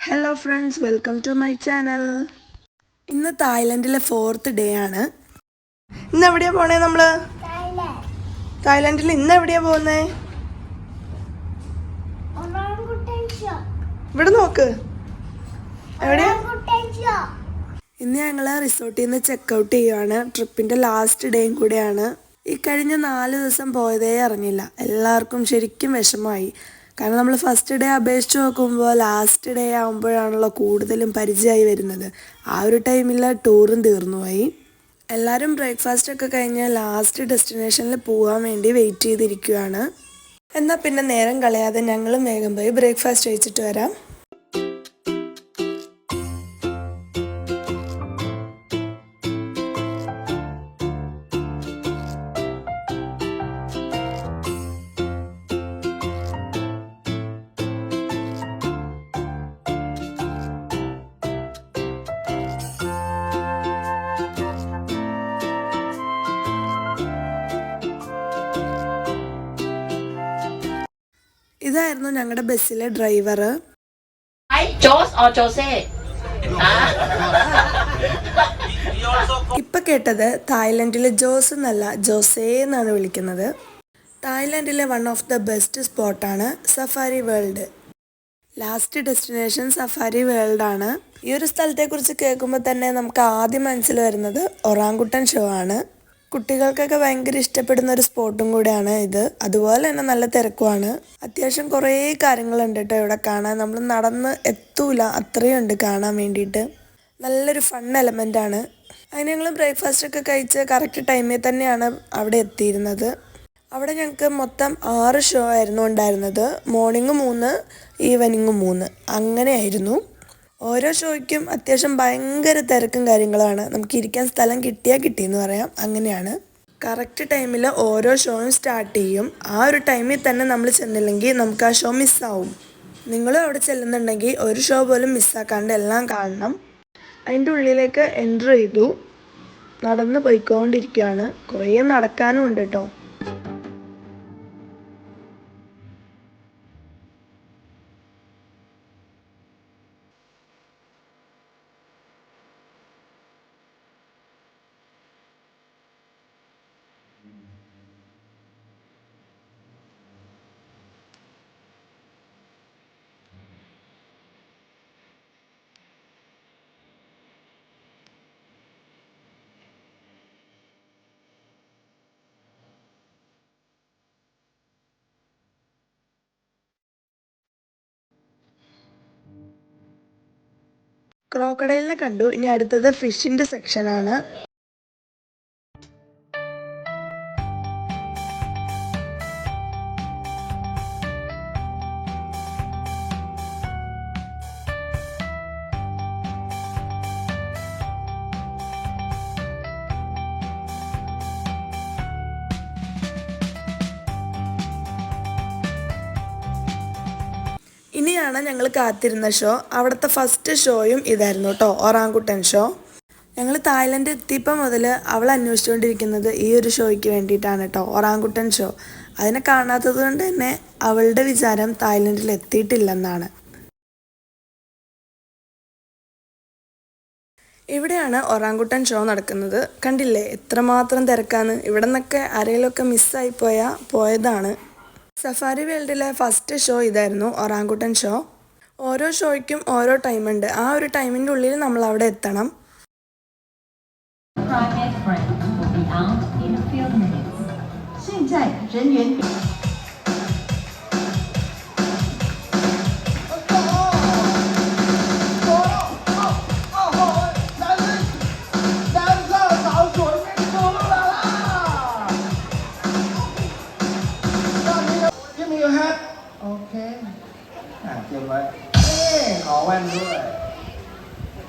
Hello friends welcome to my channel ഇന്ന് തായ്ലൻഡിലെ fourth day ആണ്. ഇന്ന് എവിടെയാ പോണേ നമ്മൾ? തായ്ലൻഡിൽ ഇന്ന് എവിടെയാ പോകുന്നേ. ഇവിടെ നോക്ക്. എവിടെയാ. ഇന്ന് ഞങ്ങൾ റിസോർട്ടിൽ നിന്ന് ചെക്കൗട്ട് ചെയ്യുവാണ്. ട്രിപ്പിന്റെ ലാസ്റ്റ് ഡേയും കൂടെയാണ്. ഈ കഴിഞ്ഞ നാല് ദിവസം പോയതേ അറിഞ്ഞില്ല. എല്ലാവർക്കും ശരിക്കും വിഷമമായി. കാരണം നമ്മൾ ഫസ്റ്റ് ഡേ അപേക്ഷിച്ച് നോക്കുമ്പോൾ ലാസ്റ്റ് ഡേ ആകുമ്പോഴാണല്ലോ കൂടുതലും പരിചയമായി വരുന്നത്. ആ ഒരു ടൈമിൽ ടൂറും തീർന്നുപോയി എല്ലാവരും ബ്രേക്ക്ഫാസ്റ്റ് ഒക്കെ കഴിഞ്ഞ് ലാസ്റ്റ് ഡെസ്റ്റിനേഷനിൽ പോകാൻ വേണ്ടി വെയിറ്റ് ചെയ്തിരിക്കുകയാണ് എന്നാൽ പിന്നെ നേരം കളയാതെ ഞങ്ങളും വേഗം പോയി ബ്രേക്ക്ഫാസ്റ്റ് കഴിച്ചിട്ട് വരാം. ഇതായിരുന്നു ഞങ്ങളുടെ ബസ്സിലെ ഡ്രൈവർ? ഇപ്പൊ കേട്ടത് തായ്ലൻഡിലെ ജോസ് എന്നല്ല ജോസേ എന്നാണ് വിളിക്കുന്നത്. തായ്ലൻഡിലെ വൺ ഓഫ് ദ ബെസ്റ്റ് സ്പോട്ടാണ് safari world. Last destination safari world ആണ്. ഈ ഒരു സ്ഥലത്തെക്കുറിച്ച് കേൾക്കുമ്പോൾ തന്നെ നമുക്ക് ആദ്യം മനസ്സിൽ വരുന്നത് ഒറാങ്കുട്ടൻ ഷോ ആണ്. കുട്ടികൾക്കൊക്കെ ഭയങ്കര ഇഷ്ടപ്പെടുന്ന ഒരു സ്പോട്ടും കൂടെയാണ് ഇത്. അതുപോലെ തന്നെ നല്ല തിരക്കുമാണ്. അത്യാവശ്യം കുറേ കാര്യങ്ങളുണ്ട് കേട്ടോ ഇവിടെ കാണാൻ. നമ്മൾ നടന്ന് എത്തൂല. അത്രയും ഉണ്ട് കാണാൻ വേണ്ടിയിട്ട്. നല്ലൊരു ഫൺ എലമെന്റ് ആണ്. അതിന് ഞങ്ങൾ ബ്രേക്ക്ഫാസ്റ്റൊക്കെ കഴിച്ച് കറക്റ്റ് ടൈമിൽ തന്നെയാണ് അവിടെ എത്തിയിരുന്നത്. അവിടെ ഞങ്ങൾക്ക് മൊത്തം ആറ് ഷോ ആയിരുന്നു ഉണ്ടായിരുന്നത്. മോർണിംഗ് മൂന്ന് ഈവനിങ് മൂന്ന്. അങ്ങനെയായിരുന്നു. ഓരോ ഷോയ്ക്കും അത്യാവശ്യം ഭയങ്കര തിരക്കും കാര്യങ്ങളാണ്. നമുക്ക് ഇരിക്കാൻ സ്ഥലം കിട്ടിയാൽ കിട്ടിയെന്ന് പറയാം. അങ്ങനെയാണ്. കറക്റ്റ് ടൈമിൽ ഓരോ ഷോയും സ്റ്റാർട്ട് ചെയ്യും. ആ ഒരു ടൈമിൽ തന്നെ നമ്മൾ ചെന്നില്ലെങ്കിൽ നമുക്ക് ആ ഷോ മിസ്സാവും. നിങ്ങൾ അവിടെ ചെല്ലുന്നുണ്ടെങ്കിൽ ഒരു ഷോ പോലും മിസ്സാക്കാണ്ട് എല്ലാം കാണണം. അതിന്റെ ഉള്ളിലേക്ക് എന്റർ ചെയ്തു. നടന്ന് പോയിക്കൊണ്ടിരിക്കുകയാണ് കുറേ നടക്കാനും ഉണ്ട് കേട്ടോ ക്രോക്കഡൈലിനെ കണ്ടു. ഇനി അടുത്തത് ഫിഷിന്റെ സെക്ഷനാണ്. ഇനിയാണ് ഞങ്ങൾ കാത്തിരുന്ന ഷോ അവിടുത്തെ ഫസ്റ്റ് ഷോയും ഇതായിരുന്നു കേട്ടോ ഒറാങ്കുട്ടൻ ഷോ ഞങ്ങൾ തായ്ലൻഡ് എത്തിയപ്പോൾ മുതൽ അവൾ അന്വേഷിച്ചുകൊണ്ടിരിക്കുന്നത് ഈ ഒരു ഷോയ്ക്ക് വേണ്ടിയിട്ടാണ് കേട്ടോ ഒറാങ്കുട്ടൻ ഷോ അതിനെ കാണാത്തത് കൊണ്ട് തന്നെ അവളുടെ വിചാരം തായ്ലൻഡിൽ എത്തിയിട്ടില്ലെന്നാണ്. ഇവിടെയാണ് ഒറാങ്കുട്ടൻ ഷോ നടക്കുന്നത്. കണ്ടില്ലേ? എത്രമാത്രം തിരക്കാണ്. ഇവിടെ നിന്നൊക്കെ ആരെങ്കിലുമൊക്കെ മിസ്സായി പോയാൽ പോയതാണ്. സഫാരി വേൾഡിലെ ഫസ്റ്റ് ഷോ ഇതായിരുന്നു ഒറാങ്കുട്ടൻ ഷോ ഓരോ ഷോയ്ക്കും ഓരോ ടൈമുണ്ട് ആ ഒരു ടൈമിൻ്റെ ഉള്ളിൽ നമ്മൾ അവിടെ എത്തണം Private friend will be out in a few minutes. 现在人员 อเคอะเตรียมไว้เอ้ขอแว่นด้วย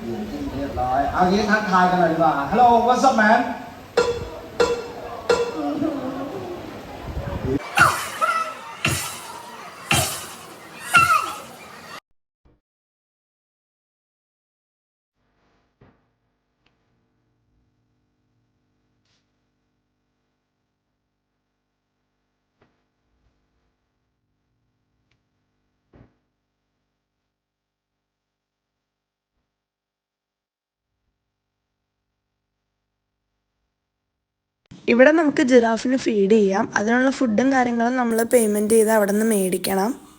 อยู่ที่เรียบร้อย เอางี้ทักทายกันหน่อยดีกว่า ฮัลโหลวัสแมน ഇവിടെ നമുക്ക് ജിറാഫിന് ഫീഡ് ചെയ്യാം. അതിനുള്ള ഫുഡും കാര്യങ്ങളും നമ്മൾ പേയ്മെന്റ് ചെയ്ത് അവിടെ നിന്ന് മേടിക്കണം.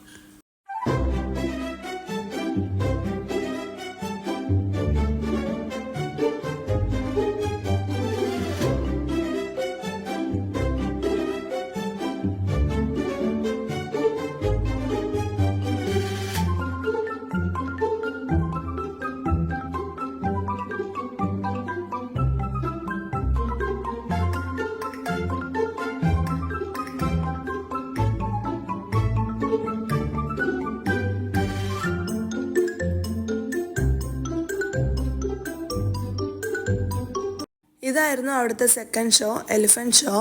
ഇതായിരുന്നു അവിടുത്തെ സെക്കൻഡ് ഷോ എലിഫന്റ് ഷോ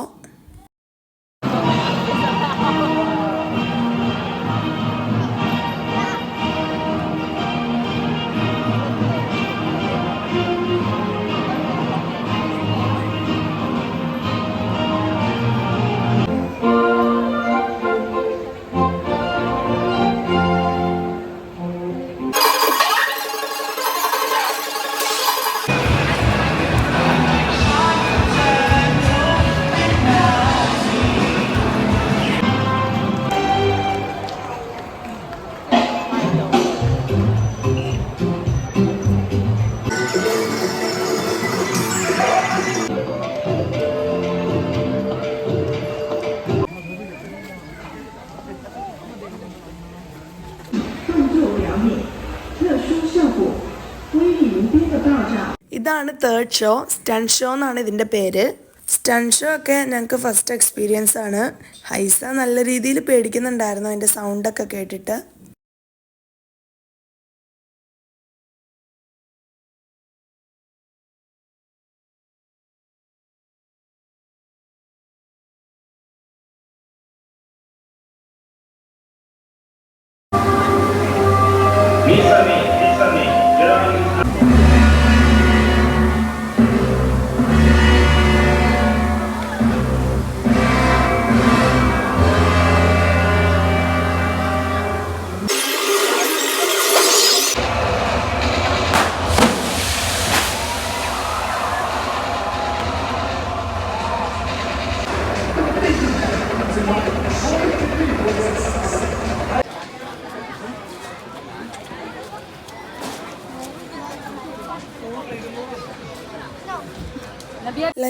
ഇതാണ് തേർഡ് ഷോ സ്റ്റൺ ഷോ എന്നാണ് ഇതിന്റെ പേര്. സ്റ്റൺ ഷോ ഒക്കെ ഞങ്ങൾക്ക് ഫസ്റ്റ് എക്സ്പീരിയൻസ് ആണ്. ഹൈസ നല്ല രീതിയിൽ പേടിക്കുന്നുണ്ടായിരുന്നു അതിന്റെ സൗണ്ടൊക്കെ കേട്ടിട്ട്.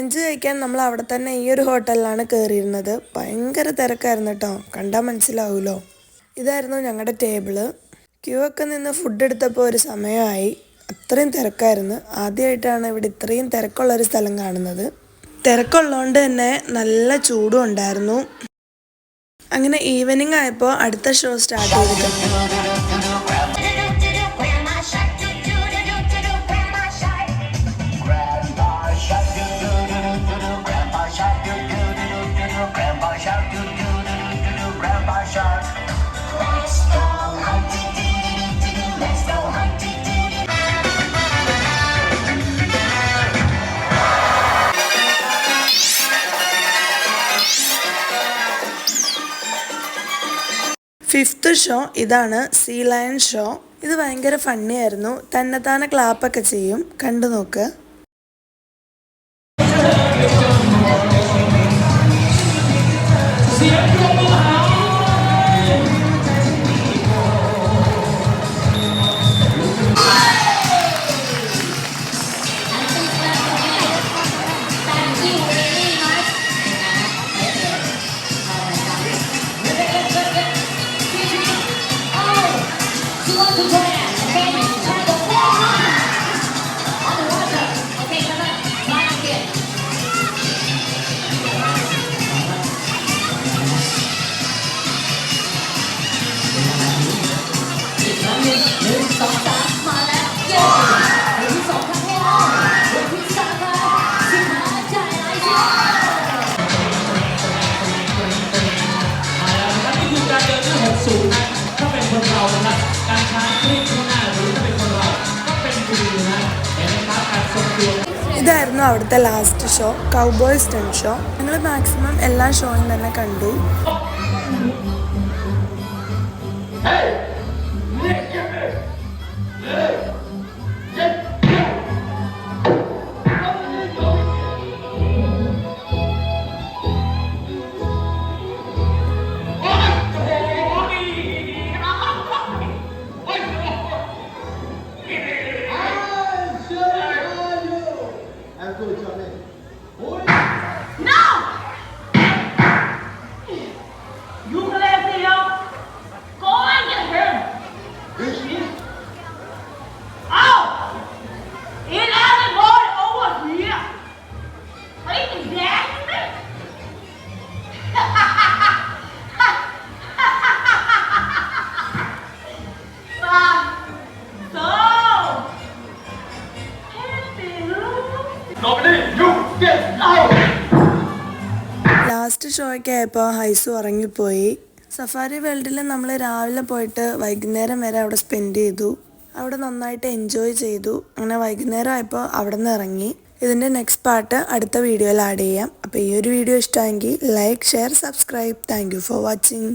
ലഞ്ച് കഴിക്കാൻ നമ്മൾ അവിടെ തന്നെ ഈ ഒരു ഹോട്ടലിലാണ് കയറിയിരുന്നത് ഭയങ്കര തിരക്കായിരുന്നു കേട്ടോ. കണ്ടാൽ മനസ്സിലാവുമല്ലോ ഇതായിരുന്നു ഞങ്ങളുടെ ടേബിൾ. ക്യൂ ഒക്കെ നിന്ന് ഫുഡ് എടുത്തപ്പോൾ ഒരു സമയമായി. അത്രയും തിരക്കായിരുന്നു. ആദ്യമായിട്ടാണ് ഇവിടെ ഇത്രയും തിരക്കുള്ളൊരു സ്ഥലം കാണുന്നത്. തിരക്കുള്ളതുകൊണ്ട് തന്നെ നല്ല ചൂടും ഉണ്ടായിരുന്നു. അങ്ങനെ ഈവനിങ് ആയപ്പോൾ അടുത്ത ഷോ സ്റ്റാർട്ട് ചെയ്തിട്ടുണ്ട്. ഫിഫ്ത്ത് ഷോ ഇതാണ് സീ ലയൺ ഷോ. ഇത് ഭയങ്കര ഫണ്ണി ആയിരുന്നു. തന്നെത്താനെ ക്ലാപ്പൊക്കെ ചെയ്യും. കണ്ടു നോക്ക്. สองสามมาแล้วเย้เพลงที่สองข้างล่างเพลงที่สามมาสิหาใจไหลเสียเอาละครับนี่คือการเดินด้วยหกสูงนะถ้าเป็นคนเรานะครับ การช้าคลิกข้างหน้าหรือถ้าเป็นคนเราก็เป็นดีนะเห็นไหมครับการทรงตัว ഇതായിരുന്നു അവിടുത്തെ last show cowboys ten show ഞങ്ങൾ മാക്സിമം എല്ലാ ഷോയും തന്നെ കണ്ടു Hey! ഷോയ്ക്ക് ആയപ്പോൾ ഹൈസു ഉറങ്ങിപ്പോയി. സഫാരി വേൾഡിൽ നമ്മൾ രാവിലെ പോയിട്ട് വൈകുന്നേരം വരെ അവിടെ സ്പെൻഡ് ചെയ്തു. അവിടെ നന്നായിട്ട് എൻജോയ് ചെയ്തു. അങ്ങനെ വൈകുന്നേരം ആയപ്പോൾ അവിടെ നിന്ന് ഇറങ്ങി. ഇതിന്റെ നെക്സ്റ്റ് പാർട്ട് അടുത്ത വീഡിയോയിൽ ആഡ് ചെയ്യാം. അപ്പോൾ ഈ ഒരു വീഡിയോ ഇഷ്ടമെങ്കിൽ like share subscribe thank for watching